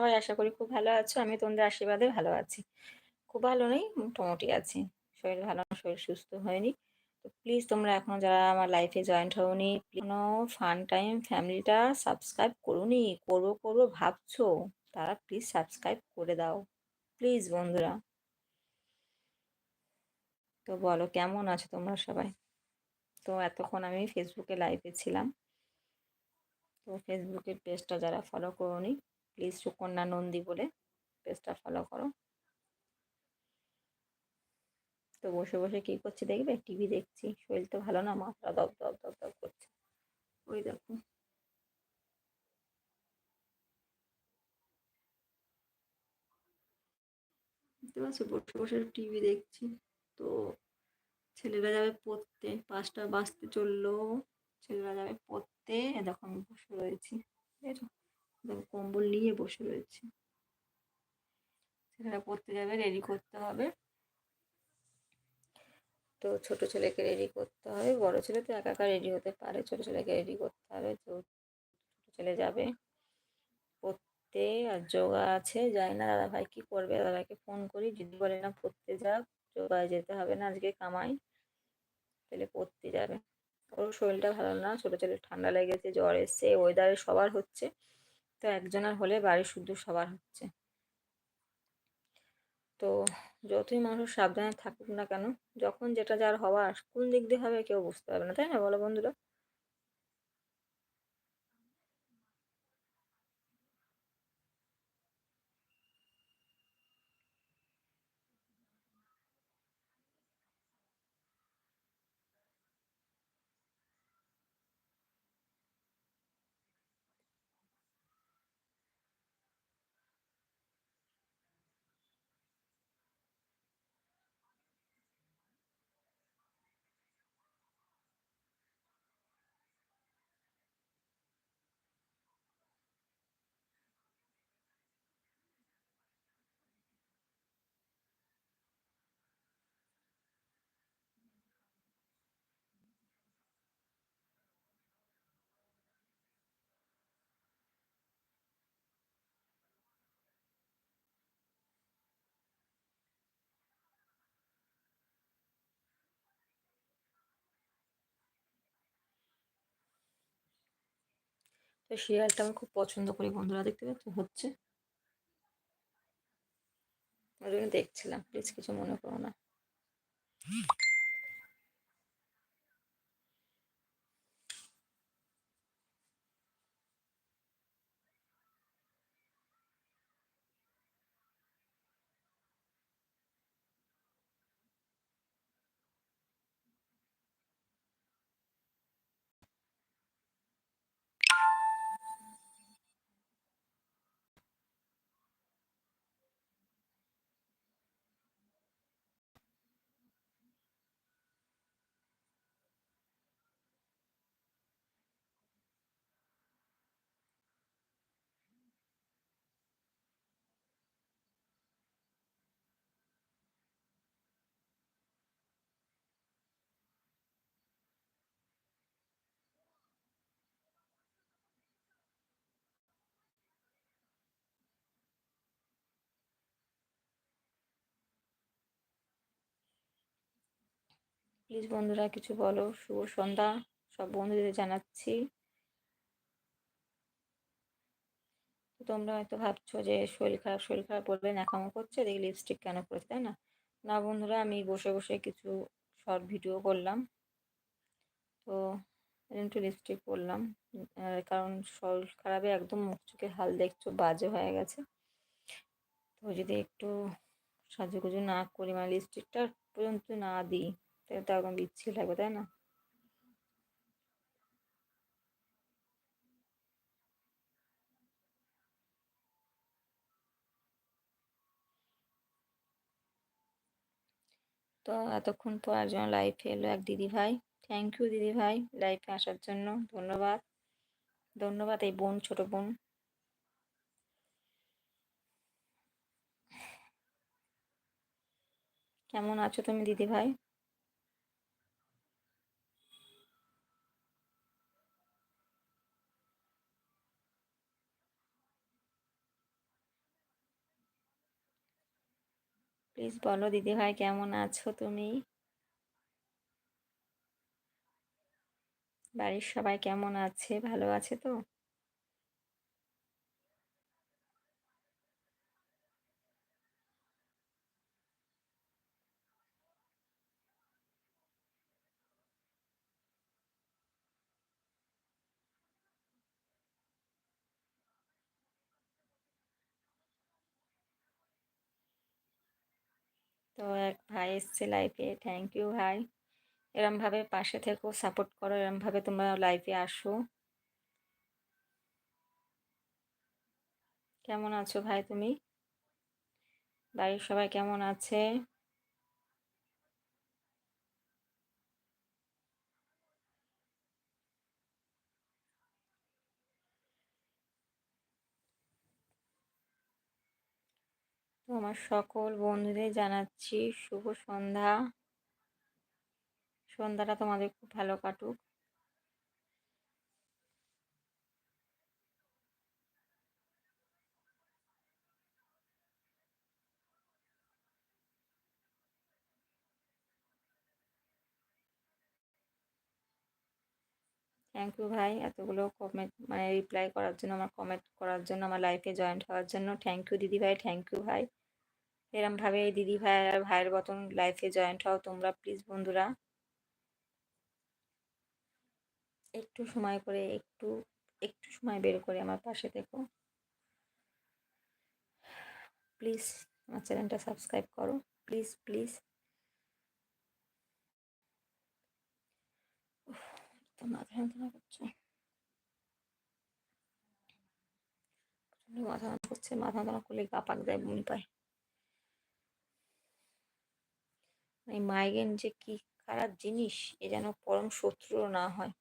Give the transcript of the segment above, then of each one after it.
সবাই আশা করি খুব ভালো আছো। আমি তোমাদের আশীর্বাদে ভালো আছি। খুব ভালো নেই, মোটামুটি আছি। শরীর ভালো, শরীর সুস্থ হয়নি। তো প্লিজ তোমরা এখনও যারা আমার লাইফে জয়েন্ট হওনি কোনো ফান টাইম ফ্যামিলিটা সাবস্ক্রাইব করুনি, করব করব ভাবছ, তারা প্লিজ সাবস্ক্রাইব করে দাও। প্লিজ বন্ধুরা। তো বলো, কেমন আছো তোমরা সবাই? তো এতক্ষণ আমি ফেসবুকে লাইভে ছিলাম। তো ফেসবুকের পেজটা যারা ফলো করোনি প্লিজ সুকন্যা নন্দী বলে পেজটা ফলো করো। তো বসে বসে কি করছি দেখবে? টিভি দেখছি। শরীর তো ভালো না, মাথা দপ দপ দপ দপ করছে। ওই দেখো। বুঝতে পারছ? বসে বসে টিভি দেখছি। তো ছেলেরা যাবে পড়তে, পাঁচটা বাজতে চলল। ছেলেরা যাবে পড়তে। দেখো আমি বসে রয়েছি। কম্বল নিয়ে বসে রয়েছে। ছেলেরা পড়তে যাবে রেডি করতে হবে। তো ছোট ছেলেকে রেডি করতে হবে বড় ছেলে তো একা একা রেডি হতে পারে ছোট ছেলেকে রেডি করতে হবে তো ছোট ছেলে যাবে পড়তে আর যোগা আছে যায় না দাদাভাই কী করবে দাদাভাইকে ফোন করি যদি বলে না পড়তে যাক যোগায় যেতে হবে না আজকে কামাই তাহলে পড়তে যাবে। ওর শরীরটা ভালো না ছোটো ছেলে ঠান্ডা লেগেছে জ্বর এসছে ওয়েদারে সবার হচ্ছে। তো একজনের হলে বাড়ি শুদ্ধ সবার হচ্ছে। তো যতই মানুষ সাবধানে থাকুক না কেন, যখন যেটা যার হওয়ার, কোন দিক দিয়ে হবে কেউ বুঝতে পারবে না, তাই না? বলো বন্ধুরা। তো সিরিয়ালটা আমি খুব পছন্দ করি বন্ধুরা, দেখতে পাচ্ছ? হচ্ছে। ওই জন্য দেখছিলাম, প্লিজ কিছু মনে করো না। প্লিজ বন্ধুরা কিছু বলো। শুভ সন্ধ্যা। সব বন্ধুদের জানাচ্ছি। তোমরা হয়তো ভাবছ যে শরীর খারাপ শরীর খারাপ বললে ন্যাকামো করছে, দেখি লিপস্টিক কেন করেছে তাই না? না বন্ধুরা, আমি বসে বসে কিছু শর্ট ভিডিও করলাম। তো একটু লিপস্টিক করলাম কারণ শরীর খারাপে একদম মুখ চোখের হাল দেখছ, বাজে হয়ে গেছে। তো যদি একটু সাজুগুজু না করি মানে লিপস্টিকটা পর্যন্ত না দিই তো একদম বিচ্ছি লাগবে, তাই না? তো এতক্ষণ পর একজন লাইফে এলো এক দিদি ভাই। থ্যাংক ইউ দিদি ভাই লাইফে আসার জন্য, ধন্যবাদ। ধন্যবাদ এই বোন, ছোট বোন। কেমন আছো তুমি দিদি ভাই? প্লিজ বলো দিদিভাই কেমন আছো তুমি? বাড়ির সবাই কেমন আছে? ভালো আছে তো? তো এক ভাই এসছে লাইফে থ্যাংক ইউ ভাই। এরমভাবে পাশে থেকো সাপোর্ট করো এরমভাবে তোমরা লাইফে আসো। কেমন আছো ভাই তুমি? বাড়ির সবাই কেমন আছে? আমার সকল বন্ধুদের জানাচ্ছি শুভ সন্ধ্যা। সন্ধ্যাটা তোমাদের খুব ভালো কাটুক। থ্যাংক ইউ ভাই, এতগুলো কমেন্ট মানে রিপ্লাই করার জন্য, আমার কমেন্ট করার জন্য, আমার লাইফে জয়েন্ট হওয়ার জন্য থ্যাংক ইউ দিদি ভাই থ্যাংক ইউ ভাই। এরমভাবে এই দিদি ভাই আর ভাইয়ের মতন লাইফে জয়েন্ট হও তোমরা প্লিজ বন্ধুরা। একটু সময় করে, একটু একটু সময় বের করে আমার পাশে থেকো। প্লিজ আমার চ্যানেলটা সাবস্ক্রাইব করো। প্লিজ প্লিজ মাথা যন্ত্রণা করছে। মাথা যন্ত্রণা করছে, মাথা যন্ত্রণা করলে গা পাক দেয় বমি পায়। এই মাইগ্রেন যে কি খারাপ জিনিস এ যেন পরম শত্রুও না হয়।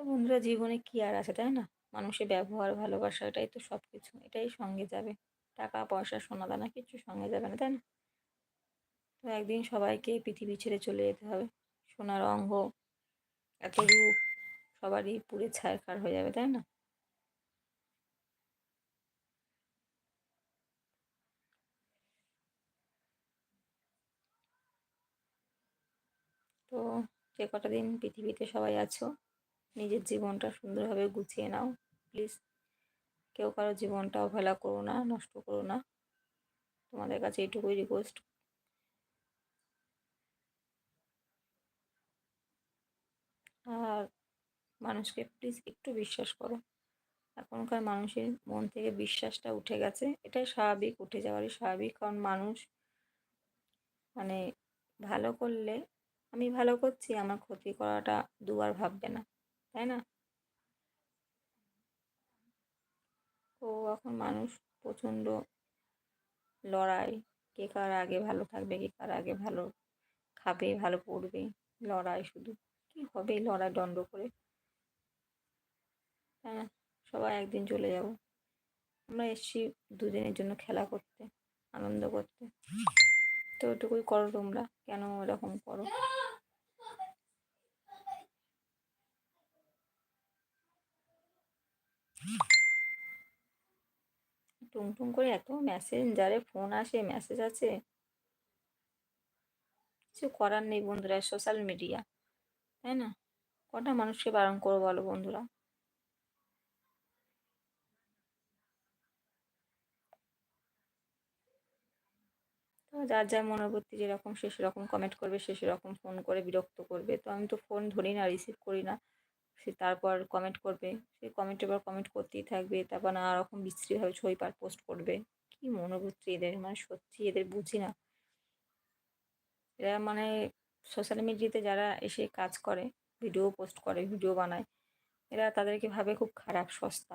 তো বন্ধুরা জীবনে কি আর আছে, তাই না? মানুষের ব্যবহার, ভালোবাসা, এটাই তো সব কিছু এটাই সঙ্গে যাবে। টাকা, পয়সা, সোনা, দানা কিছু সঙ্গে যাবে না, তাই না? তো একদিন সবাইকে পৃথিবী ছেড়ে চলে যেতে হবে। সোনার অঙ্গ এত রূপ, সবারই পুড়ে ছারখার হয়ে যাবে, তাই না? তো যে কটা দিন পৃথিবীতে সবাই আছো নিজের জীবনটা সুন্দরভাবে গুছিয়ে নাও প্লিজ কেউ কারও জীবনটা অবহেলা করো না, নষ্ট করো না। তোমাদের কাছে এইটুকুই রিকোয়েস্ট আর মানুষকে প্লিজ একটু বিশ্বাস করো। এখনকার মানুষের মন থেকে বিশ্বাসটা উঠে গেছে, এটাই স্বাভাবিক, উঠে যাওয়ারই স্বাভাবিক। কারণ মানুষ মানে ভালো করলে, আমি ভালো করছি, আমার ক্ষতি করাটা দুবার ভাববে না। তাই না? তো এখন মানুষ প্রচণ্ড লড়াই। কে কার আগে ভালো থাকবে, কে কার আগে ভালো খাবে, ভালো পড়বে। লড়াই শুধু। কী হবে লড়াই দণ্ড করে? হ্যাঁ সবাই একদিন চলে যাব। আমরা এসছি দুদিনের জন্য খেলা করতে, আনন্দ করতে। তো ওটুকুই করো তোমরা। কেন এরকম করো? টুং করে এত মেসেঞ্জারে ফোন আসে মেসেজ আছে কিছু করার নেই বন্ধুরা সোশ্যাল মিডিয়া তাই না? কটা মানুষকে বারণ করব বলো বন্ধুরা? যার যার মনোবৃত্তি যেরকম, সে সেরকম কমেন্ট করবে, সে সেরকম ফোন করে বিরক্ত করবে। তো আমি তো ফোন ধরি না রিসিভ করি না। সে তারপর কমেন্ট করবে। সে কমেন্টের পর কমেন্ট করতেই থাকবে। তারপর নানা রকম বিশ্রীভাবে ছবি পার পোস্ট করবে। কি মনোবৃত্তি এদের? মানে সত্যি এদের বুঝি না। এরা মানে সোশ্যাল মিডিয়াতে যারা এসে কাজ করে ভিডিও পোস্ট করে ভিডিও বানায়, এরা তাদেরকে ভাবে খুব খারাপ, সস্তা।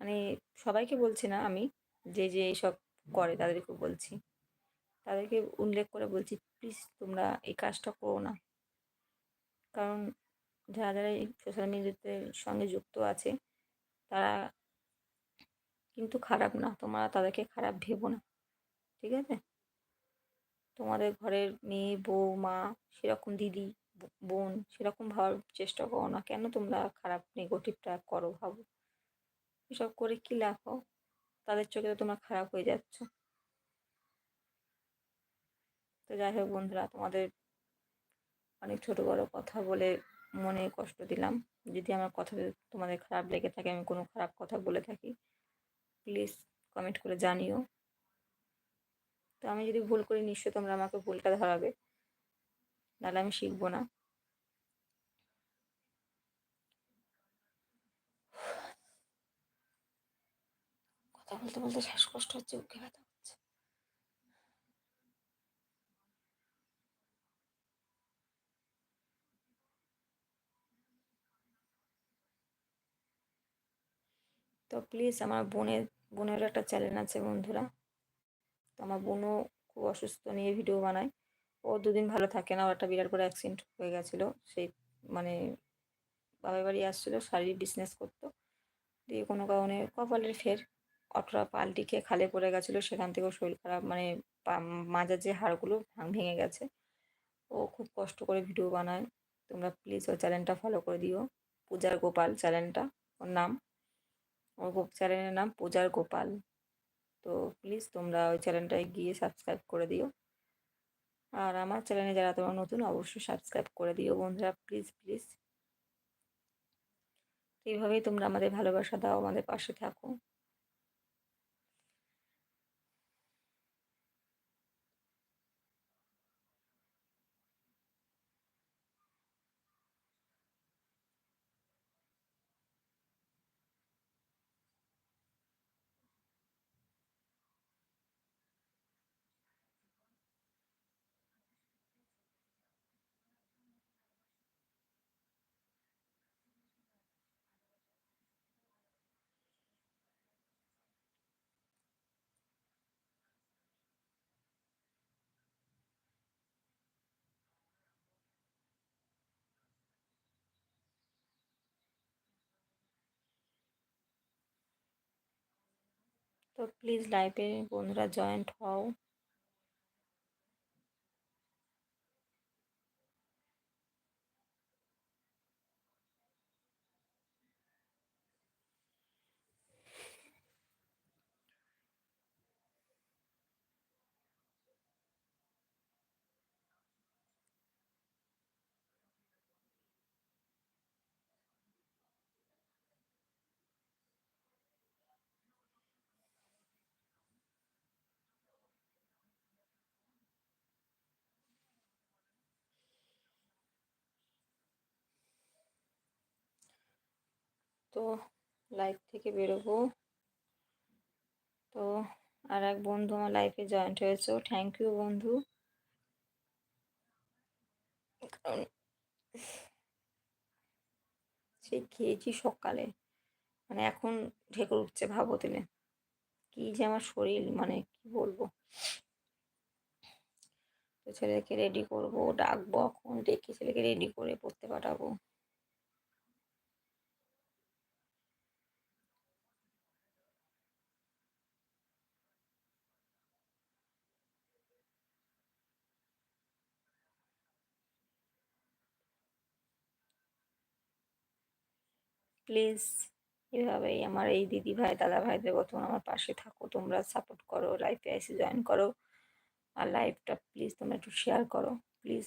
মানে সবাইকে বলছি না আমি, যে যে এইসব করে তাদেরকে বলছি। তাদেরকে উল্লেখ করে বলছি প্লিজ তোমরা এই কাজটা করো না। কারণ যারা যারা এই সোশ্যাল মিডিয়াতে সঙ্গে যুক্ত আছে, তারা কিন্তু খারাপ না। তোমরা তাদেরকে খারাপ ভেবো না। ঠিক আছে? তোমাদের ঘরের মেয়ে, বউ, মা সেরকম দিদি, বোন সেরকম ভাবার চেষ্টা করো না। কেন তোমরা খারাপ নেগেটিভটা করো, ভাবো? এসব করে কী লাভ তাদের চোখে তো তোমরা খারাপ হয়ে যাচ্ছ। তো যাই হোক বন্ধুরা, তোমাদের অনেক ছোট বড় কথা বলে মনে কষ্ট দিলাম। যদি আমার কথা তোমাদের খারাপ লেগে থাকে, আমি কোনো খারাপ কথা বলে থাকি প্লিজ কমেন্ট করে জানিও। তো আমি যদি ভুল করি নিশ্চয় তোমরা আমাকে ভুলটা ধরাবে। নাহলে আমি শিখব না। কথা বলতে বলতে শ্বাসকষ্ট হচ্ছে, বুকে ব্যথা। তো প্লিজ আমার বোনের বোনের একটা চ্যানেল আছে বন্ধুরা। তো আমার বোনও খুব অসুস্থ নিয়ে ভিডিও বানায়। ও দুদিন ভালো থাকে না, ওর একটা বিরাট বড় অ্যাক্সিডেন্ট হয়ে গেছিল। সেই মানে বাবার বাড়ি আসছিল, শাড়ির বিজনেস করতো। দিয়ে কোনো কারণে কপালের ফের অটোটা পাল্টি খেয়ে খালে পড়ে গেছিল। সেখান থেকেও শরীর খারাপ মানে মাজার যে হাড়গুলো ভেঙে গেছে। ও খুব কষ্ট করে ভিডিও বানায়। তোমরা প্লিজ ওর চ্যানেলটা ফলো করে দিও। পূজার গোপাল চ্যানেলটা ওর নাম। ওর চ্যানেলের নাম পূজার গোপাল। তো প্লিজ তোমরা ওই চ্যানেলটায় গিয়ে সাবস্ক্রাইব করে দিও। আর আমার চ্যানেলে যারা তোমরা নতুন, অবশ্যই সাবস্ক্রাইব করে দিও বন্ধুরা। প্লিজ প্লিজ এইভাবেই তোমরা আমাদের ভালোবাসা দাও, আমাদের পাশে থাকো। তো প্লিজ লাইভে বন্ধুরা জয়েন্ট হও। তো লাইফ থেকে বেরোবো। তো আর এক বন্ধু আমার লাইফে জয়েন্ট হয়েছে থ্যাংক ইউ বন্ধু। কারণ সেই খেয়েছি সকালে। মানে এখন ঢেকুর উঠছে ভাবো দিলে কি যে আমার শরীর মানে কি বলব। তো ছেলেকে রেডি করব, ডাকবো, এখন ডেকে ছেলেকে রেডি করে পড়তে পাঠাবো। প্লিজ এভাবেই আমার এই দিদি ভাই দাদা ভাইদের বর্তমান আমার পাশে থাকো। তোমরা সাপোর্ট করো লাইফে আইসি জয়েন করো। আর লাইফটা প্লিজ তোমরা একটু শেয়ার করো। প্লিজ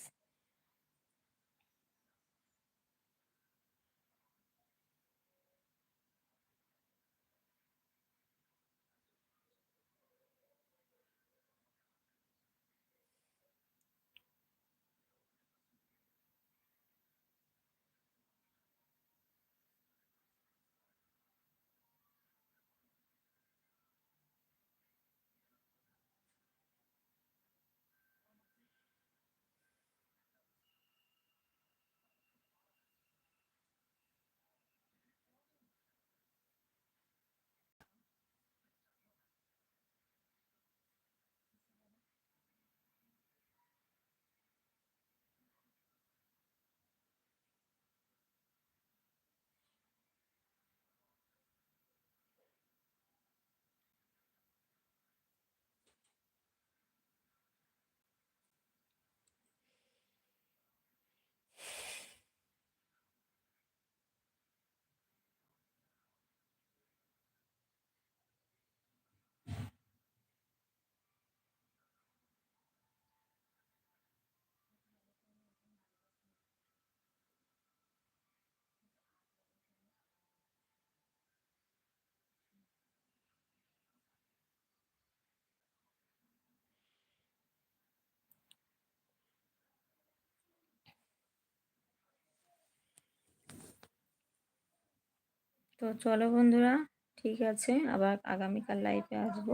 তো চলো বন্ধুরা, ঠিক আছে, আবার আগামীকাল লাইফে আসব।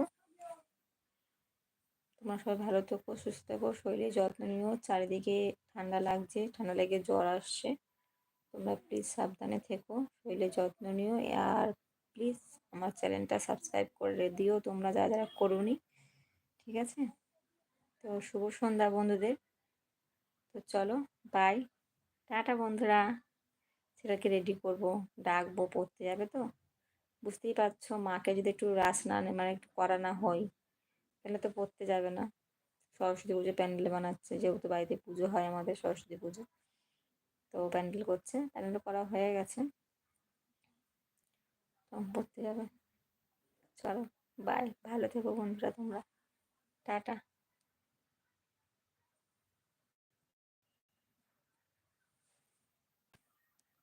তোমরা সবাই ভালো থেকো, সুস্থ থেকো, শরীরে যত্ন নিও, চারিদিকে ঠান্ডা লাগছে, ঠান্ডা লেগে জ্বর আসছে। তোমরা প্লিজ সাবধানে থেকো, শরীরে যত্ন নিও, আর প্লিজ আমার চ্যানেলটা সাবস্ক্রাইব করে দিও তোমরা যারা যারা করোনি, ঠিক আছে? তো শুভ সন্ধ্যা বন্ধুদের। তো চলো বাই টাটা বন্ধুরা। ছেলেকে রেডি করব, ডাকবো, পড়তে যাবে তো। বুঝতেই পারছ, মাকে যদি একটু রাস না মানে একটু করা না হয়, তাহলে তো পড়তে যাবে না। সরস্বতী পুজো প্যান্ডেল বানাচ্ছে, যেহেতু বাড়িতে পুজো হয় আমাদের সরস্বতী পুজো। তো প্যান্ডেল করছে প্যান্ডেল করা হয়ে গেছে। পড়তে যাবে। চলো বাই ভালো থেকো বন্ধুরা তোমরা। টাটা।